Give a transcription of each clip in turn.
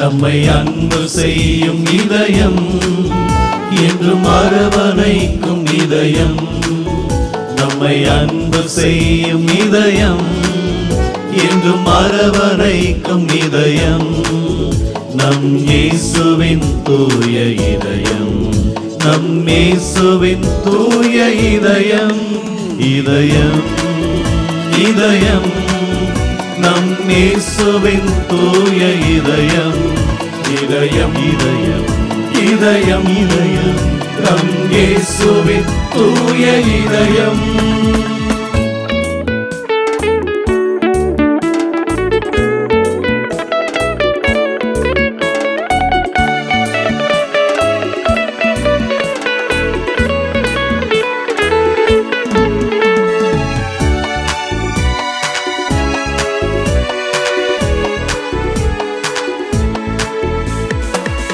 நம்மை அன்பு செய்யும் இதயம் என்று மரவணைக்கும் இதயம். நம்மை அன்பு செய்யும் இதயம் என்று மரவணைக்கும் இதயம். நம் இயேசுவின் தூய இதயம் நம் இயேசுவின் தூய இதயம். இதயம் இதயம் நம் இயேசுவின் தூய இதயம். இதயம் இதயம் இதயம் இதயம். நம் இயேசுவின் தூய இதயம்.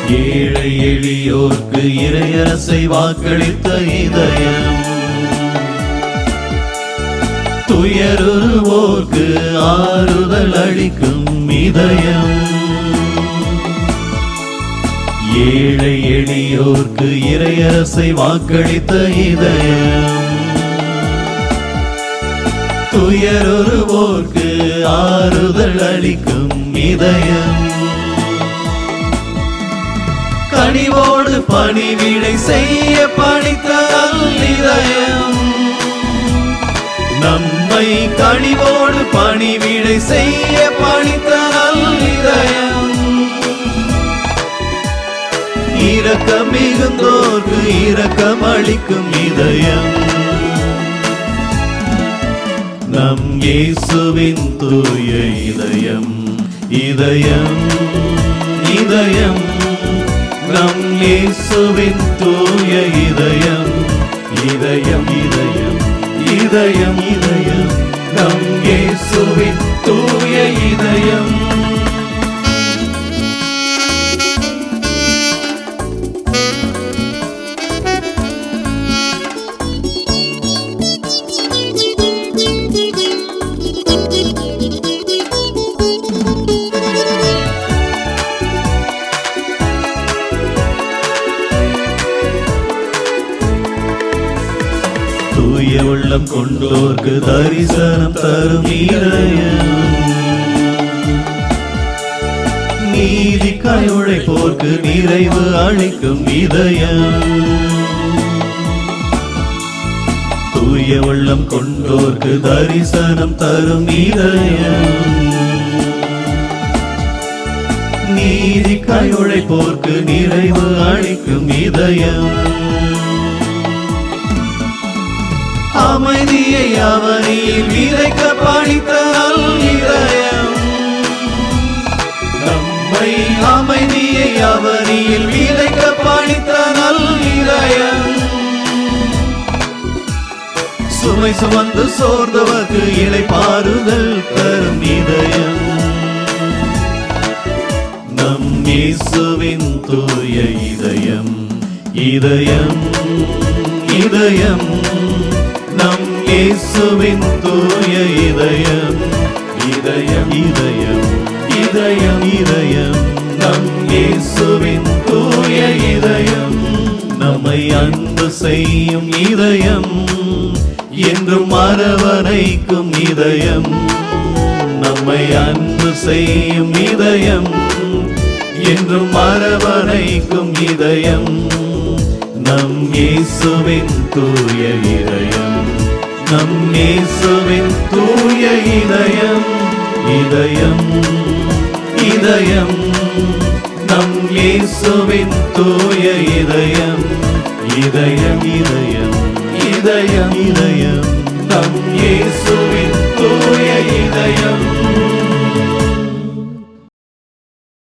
ஏழை எளியோர்க்கு இறையரசை வாக்களித்த இதயம். துயருவோர்க்கு ஆறுதல் அளிக்கும் இதயம். ஏழை எளியோர்க்கு இறையரசை வாக்களித்த இதயம். துயருவோர்க்கு ஆறுதல் அளிக்கும் இதயம். பணிவோடு பணிவிடை செய்ய பணித்த இதயம் நம்மை கனிவோடு பணிவிடை செய்ய பணித்த இதயம் இரக்கம் மிகுந்தோர்க்கு இரக்கம் அளிக்கும் இதயம். நம் இயேசுவின் தூய இதயம் இதயம் இதயம். நம் இயேசுவின் தூய இதயம். இதயம் இதயம் இதயம் இதயம். நம் இயேசுவின் தூய இதயம். தூய உள்ளம் கொண்டோர்க்கு தரிசனம் தரும் இதயம் நீதிக்காய் உழைப்போர்க்கு நிறைவு அளிக்கும் இதயம். தூய உள்ளம் கொண்டோர்க்கு தரிசனம் தரும் இதயம். நீதிக்காய் உழைப்போர்க்கு நிறைவு அளிக்கும் இதயம். அமைதியை அவனில் விதைக்க பணித்த இதயம் நம்மை அமைதியை அவனில் விதைக்க பணித்த இதயம் சுமை சுமந்து சோர்ந்தவர்க்கு இலை இளைப்பாறுதல் தரும் இதயம். நம் இயேசுவின் தூய இதயம். இதயம் இதயம். நம் இயேசுவின் தூய இதயம் இதயம் இதயம் இதயம் இதயம். நம் இயேசுவின் தூய இதயம் நம்மை அன்பு செய்யும் இதயம் என்றும் அரவணைக்கும் இதயம். நம்மை அன்பு செய்யும் இதயம் என்றும் அரவணைக்கும் இதயம். நம் இயேசுவின் தூய இதயம். நம் இயேசுவின் தூய இதயம் இதயம் இதயம். நம் இயேசுவின் தூய இதயம் இதயம் இதயம் இதயம் இதயம். நம் இயேசுவின் தூய இதயம்.